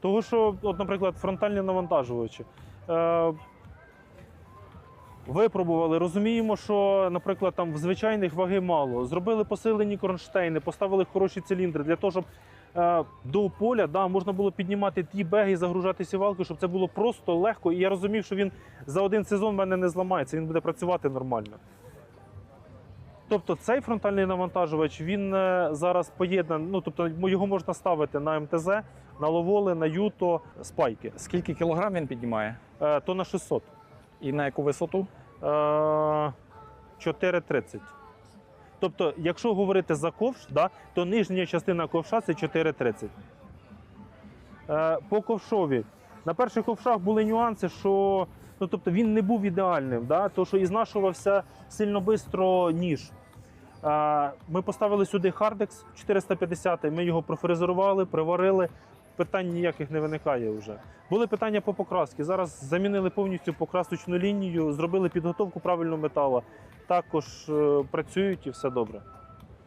Того, що, от, наприклад, фронтальні навантажувачі. Е, Випробували, розуміємо, що, наприклад, там в звичайних ваги мало. Зробили посилені кронштейни, поставили хороші циліндри для того, щоб е, до поля да, можна було піднімати ті беги і загружати сівалки, щоб це було просто легко. І я розумів, що він за один сезон в мене не зламається, він буде працювати нормально. Тобто цей фронтальний навантажувач він е, зараз поєднаний, ну тобто його можна ставити на МТЗ, на ловоли, на юто, спайки. Скільки кілограм він піднімає? Е, то на 600. І на яку висоту? Е, 4,30. Тобто, якщо говорити за ковш, да, то нижня частина ковша це 4,30. Е, по ковшові. На перших ковшах були нюанси, що ну, тобто він не був ідеальним, да, то що і знашувався сильно швидко ніж. Ми поставили сюди Хардекс 450, ми його профрезерували, приварили. Питань ніяких не виникає вже. Були питання по покрасці. Зараз замінили повністю покрасочну лінію, зробили підготовку правильного металу. Також е, працюють і все добре.